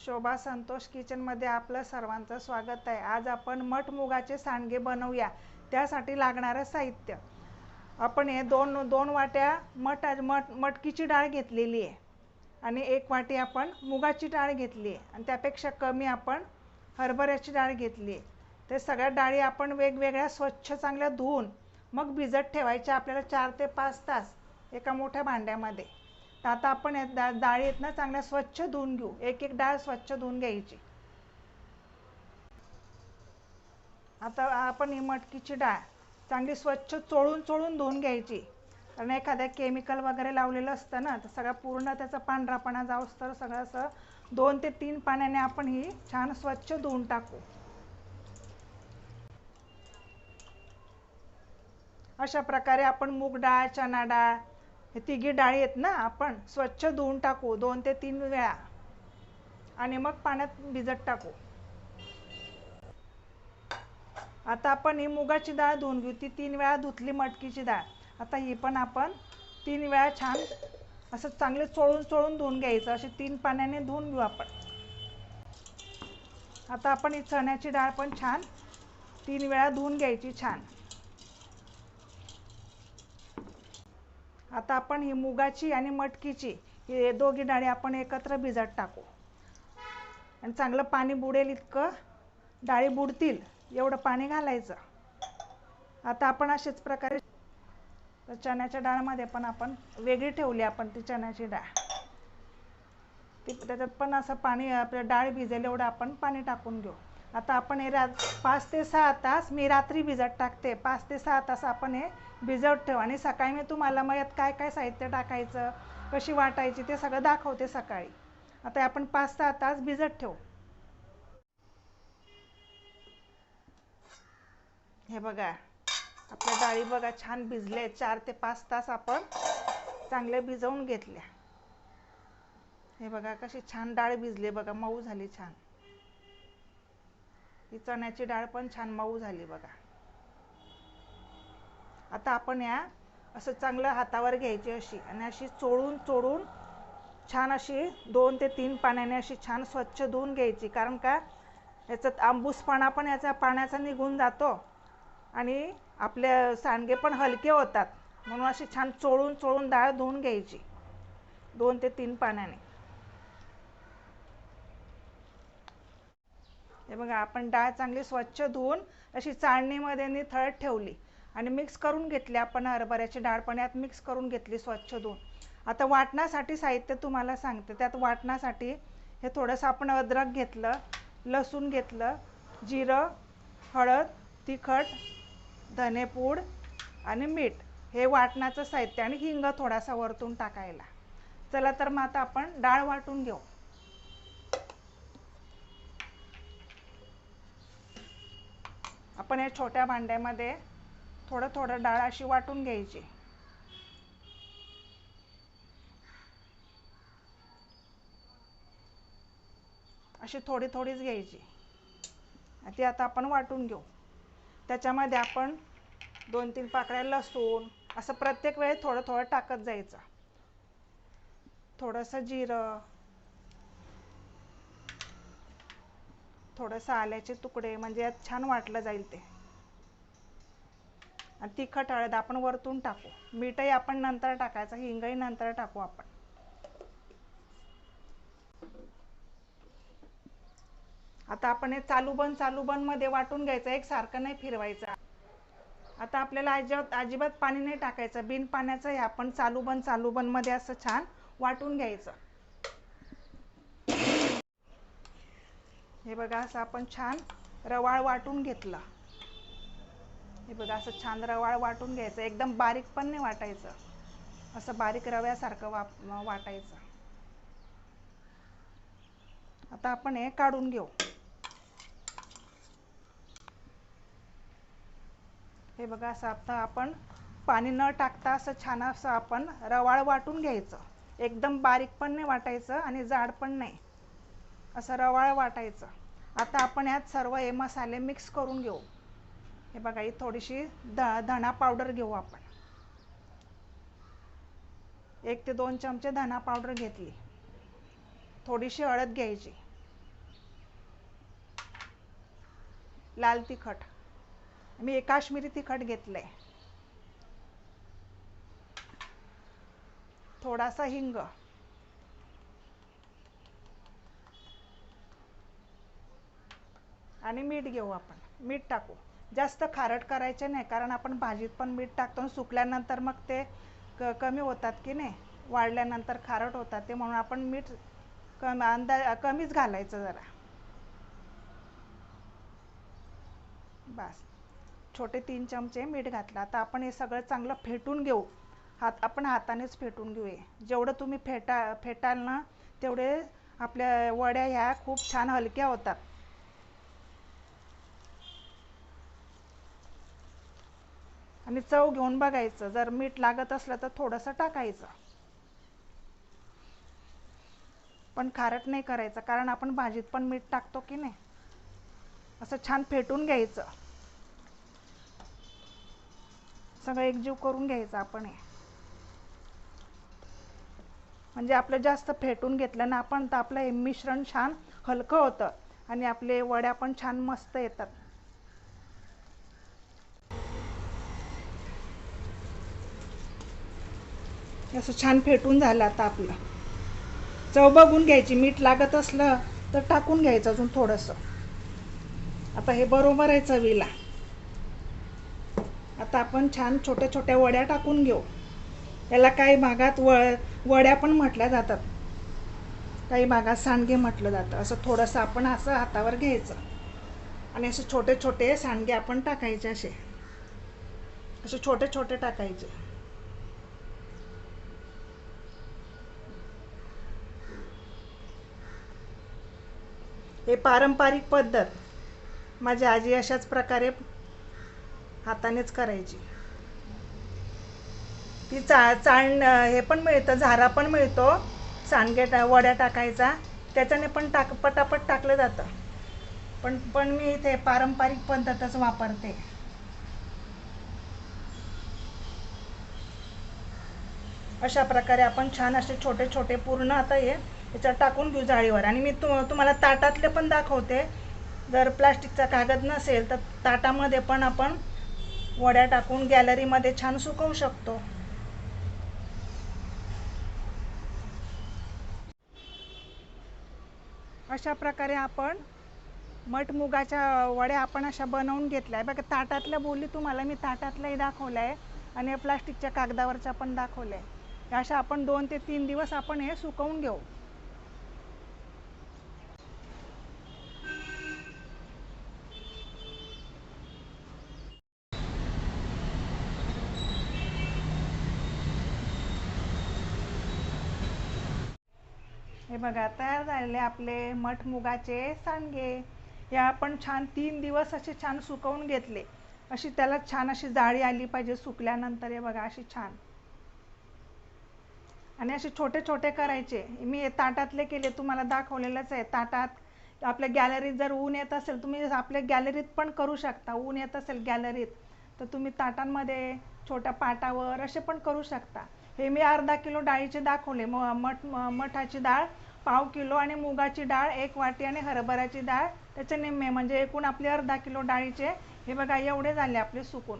शोभा संतोष किचनमध्ये आपलं सर्वांचं स्वागत आहे. आज आपण मठ मुगाचे सांडगे बनवूया. त्यासाठी लागणारं साहित्य. आपण हे दोन दोन वाट्या मठ मठ मटकीची डाळ घेतलेली आहे. आणि एक वाटी आपण मुगाची डाळ घेतली आहे. आणि त्यापेक्षा कमी आपण हरभऱ्याची डाळ घेतली आहे. ते सगळ्या डाळी आपण वेगवेगळ्या स्वच्छ चांगल्या धुवून मग भिजत ठेवायच्या आपल्याला चार ते पाच तास एका मोठ्या भांड्यामध्ये. तर आता आपण डाळ डा डाळी आहेत ना चांगल्या स्वच्छ धुवून घेऊ. एक एक डाळ स्वच्छ धुवून घ्यायची. आता आपण ही मटकीची डाळ चांगली स्वच्छ चोळून चोळून धुवून घ्यायची. कारण एखाद्या केमिकल वगैरे लावलेलं असतं ना तर सगळं पूर्ण त्याचा पांढरापणा जाऊस तर सगळं असं दोन ते तीन पाण्याने आपण ही छान स्वच्छ धुवून टाकू. अशा प्रकारे आपण मूग डाळ चणा डाळ तिघी डाळी आहेत ना आपण स्वच्छ धुवून टाकू दोन ते तीन वेळा. आणि मग पाण्यात भिजत टाकू. आता आपण ही मुगाची डाळ धुवून घेऊ. ती तीन वेळा धुतली मटकीची डाळ. आता ही पण आपण तीन वेळा छान असं चांगले चोळून चोळून धुवून घ्यायचं. असे तीन पाण्याने धुवून घेऊ आपण. आता आपण ही चण्याची डाळ पण छान तीन वेळा धुवून घ्यायची छान. आता आपण ही मुगाची आणि मटकीची हे दोघी डाळी आपण एकत्र भिजत टाकू. आणि चांगलं पाणी बुडेल इतकं डाळी बुडतील एवढं पाणी घालायचं. आता आपण अशाच प्रकारे चण्याच्या डाळमध्ये पण आपण वेगळी ठेवली आपण ती चण्याची डाळ. ती त्याच्यात पण असं पाणी आपलं डाळ भिजेल एवढं आपण पाणी टाकून घेऊ. आता आपण हे रा पाच ते सहा तास मी रात्री भिजत टाकते. पाच ते सहा तास आपण हे भिजत ठेव. आणि सकाळी मी तुम्हाला मग यात काय काय साहित्य टाकायचं कशी वाटायची ते सगळं दाखवते सकाळी. आता आपण पाच सहा तास भिजत ठेवू. हे बघा आपल्या डाळी बघा छान भिजले. चार ते पाच तास आपण चांगले भिजवून घेतल्या. हे बघा कशी छान डाळ भिजली. बघा मऊ झाली छान. ही चण्याची डाळ पण छान मऊ झाली बघा. आता आपण या असं चांगलं हातावर घ्यायची अशी आणि अशी चोळून चोळून छान अशी दोन ते तीन पाण्याने अशी छान स्वच्छ धुवून घ्यायची. कारण का? याचा आंबूसपणा पण याचा पाण्याचा निघून जातो आणि आपले सांडगे पण हलके होतात. म्हणून अशी छान चोळून चोळून डाळ धुवून घ्यायची. दोन ते तीन पाण्याने. हे बघा आपण डाळ चांगली स्वच्छ धुवून अशी चाळणीमध्ये थळत ठेवली. आणि मिक्स करून घेतली आपण हरभऱ्याची डाळ पण यात मिक्स करून घेतली स्वच्छ धुवून. आता वाटण्यासाठी साहित्य तुम्हाला सांगते. त्यात वाटण्यासाठी हे थोडंसं आपण अद्रक घेतलं लसूण घेतलं जिरं हळद तिखट धनेपूड आणि मीठ हे वाटण्याचं साहित्य आणि हिंग थोडासा वरतून टाकायला. चला तर मग आता आपण डाळ वाटून घेऊ. आपण या छोट्या भांड्यामध्ये थोडं थोडं डाळ अशी वाटून घ्यायची. अशी थोडी थोडीच घ्यायची. ती आता आपण वाटून घेऊ. त्याच्यामध्ये आपण दोन तीन पाकळ्या लसूण असं प्रत्येक वेळेस थोडं थोडं टाकत जायचं. थोडंसं जिरं थोडंसं आल्याचे तुकडे म्हणजे यात छान वाटलं जाईल ते. आणि तिखट हळद आपण वरतून टाकू. मीठही आपण नंतर टाकायचं हिंगही नंतर टाकू आपण. आता आपण हे चालू बंद चालू बनमध्ये वाटून घ्यायचं एक सारखं नाही फिरवायचं. आता आपल्याला अजिबात अजिबात पाणी नाही टाकायचं. बिन पाण्याचं हे आपण चालू बंद चालू बनमध्ये असं छान वाटून घ्यायचं. हे बघा असं आपण छान रवाळ वाटून घेतलं. हे बघा असं छान रवाळ वाटून घ्यायचं. एकदम बारीक पण नाही वाटायचं. असं बारीक रव्यासारखं वाप वाटायचं. आता आपण हे काढून घेऊ. हे बघा असं आता आपण पाणी न टाकता असं छान असं आपण रवाळ वाटून घ्यायचं. एकदम बारीक पण नाही वाटायचं आणि जाड पण नाही. असा रवाळ वाटायचा. आता आपण यात सर्व हे मसाले मिक्स करून घेऊ. हे बघा ही थोडीशी ध धणा पावडर घेऊ आपण. एक ते दोन चमचे धणा पावडर घेतली. थोडीशी हळद घ्यायची. लाल तिखट. मी एक काश्मीरी तिखट घेतलंय. थोडासा हिंग. आणि मीठ घेऊ आपण. मीठ टाकू. जास्त खारट करायचे नाही कारण आपण भाजीत पण मीठ टाकतो आणि सुकल्यानंतर मग ते क कमी होतात की नाही? वाढल्यानंतर खारट होतात ते म्हणून आपण मीठ कम अंदा कमीच घालायचं जरा. बस. छोटे तीन चमचे मीठ घातलं. आता आपण हे सगळं चांगलं फेटून घेऊ. हात आपण हातानेच फेटून घेऊ जेवढं तुम्ही फेटा फेटाल ना तेवढे आपल्या वड्या ह्या खूप छान हलक्या होतात. आणि चव घेऊन बघायचं. जर मीठ लागत असलं तर थोडंसं टाकायचं. पण खारट नाही करायचं कारण आपण भाजीत पण मीठ टाकतो की नाही? असं छान फेटून घ्यायचं. सगळं एकजीव करून घ्यायचं आपण हे. म्हणजे आपलं जास्त फेटून घेतलं ना आपण तर आपलं हे मिश्रण छान हलकं होतं. आणि आपले वड्या पण छान मस्त येतात. असं छान फेटून झालं आता आपलं. चव बघून घ्यायची मीठ लागत असलं तर टाकून घ्यायचं अजून थोडंसं. आता हे बरोबर आहे चवीला. आता आपण छान छोट्या छोट्या वड्या टाकून घेऊ. याला काही भागात व वड्या पण म्हटल्या जातात. काही भागात सांडगे म्हटलं जातं. असं थोडंसं आपण असं हातावर घ्यायचं. आणि असे छोटे छोटे सांडगे आपण टाकायचे असे. असे छोटे छोटे टाकायचे. हे पारंपरिक पद्धत माझी आजी अशाच प्रकारे हातानेच करायची. ती चा चाण हे पण मिळतं झारा पण मिळतो सांडगे टा वड्या टाकायचा त्याच्याने पण टाक पटापट टाकलं जातं. पण पण मी इथे पारंपरिक पद्धतच वापरते. अशा प्रकारे आपण छान असे छोटे छोटे पूर्ण आता हे याच्यात टाकून घेऊ जाळीवर. आणि मी तु तुम्हाला ताटातले पण दाखवते. जर प्लास्टिकचा कागद नसेल तर ताटामध्ये पण आपण वड्या टाकून गॅलरीमध्ये छान सुकवू शकतो. अशा प्रकारे आपण मटमुगाच्या वड्या आपण अशा बनवून घेतल्या. आहे बघा ताटातल्या बोली तुम्हाला मी ताटातल्याही दाखवलं आहे आणि प्लास्टिकच्या कागदावरच्या पण दाखवल्या आहे अशा आपण दोन ते तीन दिवस आपण हे सुकवून घेऊ. हे बघा तयार झालेले आपले मठ मुगाचे सांडगे. या आपण छान तीन दिवस असे छान सुकवून घेतले. अशी त्याला छान अशी जाळी आली पाहिजे सुकल्यानंतर हे बघा अशी छान. आणि असे छोटे छोटे करायचे. मी ताटातले केले तुम्हाला दाखवलेलंच आहे. ताटात आपल्या गॅलरीत जर ऊन येत असेल तुम्ही आपल्या गॅलरीत पण करू शकता. ऊन येत असेल गॅलरीत तर तुम्ही ताटांमध्ये छोट्या पाटावर असे पण करू शकता. हे मी अर्धा किलो डाळीचे दाखवले. म मठ मठाची डाळ पाव किलो आणि मुगाची डाळ एक वाटी आणि हरभऱ्याची डाळ. त्याचे निम्मे म्हणजे एकूण आपले अर्धा किलो डाळीचे हे बघा एवढे झाले आपले सुकून.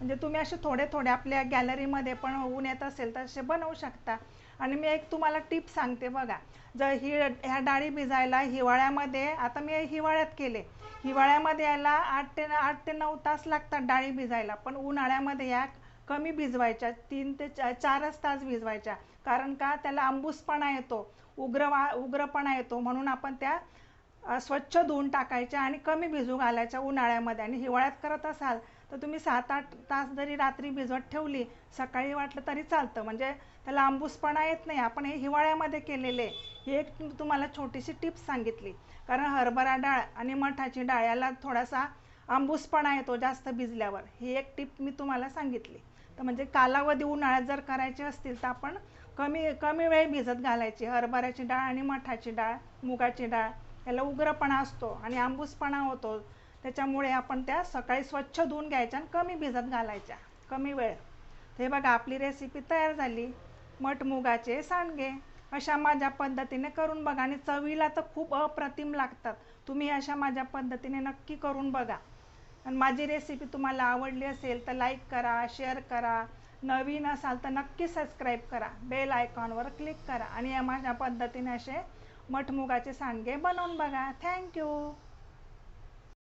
म्हणजे तुम्ही असे थोडे थोडे आपल्या गॅलरीमध्ये पण ऊन येत असेल तर असे बनवू शकता. आणि मी एक तुम्हाला टिप सांगते बघा. जर ही ह्या डाळी भिजायला हिवाळ्यामध्ये आता मी हिवाळ्यात केले. हिवाळ्यामध्ये यायला आठ ते आठ ते नऊ तास लागतात डाळी भिजायला. पण उन्हाळ्यामध्ये या कमी भिजवायच्या तीन ते चा चारच तास भिजवायच्या. कारण का? त्याला आंबूसपणा येतो उग्र वा उग्रपणा येतो. म्हणून आपण त्या स्वच्छ धुवून टाकायच्या आणि कमी भिजू घालायच्या उन्हाळ्यामध्ये. आणि हिवाळ्यात करत असाल तर तुम्ही सात आठ तास जरी रात्री भिजवत ठेवली सकाळी वाटलं तरी चालतं. म्हणजे त्याला आंबूसपणा येत नाही. आपण हे हिवाळ्यामध्ये केलेले ही एक तुम्हाला छोटीशी टिप्स सांगितली. कारण हरभरा डाळ आणि मठाची डाळ याला थोडासा आंबूसपणा येतो जास्त भिजल्यावर. ही एक टिप मी तुम्हाला सांगितली. तर म्हणजे कालावधी उन्हाळ्यात जर करायचे असतील तर आपण कमी कमी वेळ भिजत घालायची. हरभऱ्याची डाळ आणि मठाची डाळ मुगाची डाळ याला उग्रपणा असतो आणि आंबूसपणा होतो. त्याच्यामुळे आपण त्या सकाळी स्वच्छ धुवून घ्यायच्या आणि कमी भिजत घालायच्या. कमी वेळ. हे बघा आपली रेसिपी तयार झाली. मठ मुगाचे सांडगे. अशा माझ्या पद्धतीने करून बघा आणि चवीला तर खूप अप्रतिम लागतात. तुम्ही अशा माझ्या पद्धतीने नक्की करून बघा. आणि माझी रेसिपी तुम्हाला आवडली असेल तर लाईक करा शेअर करा. नवीन असाल तर नक्की सबस्क्राईब करा. बेल आयकॉनवर क्लिक करा. आणि या माझ्या पद्धतीने असे मठमुगाचे सांडगे बनवून बघा. थँक्यू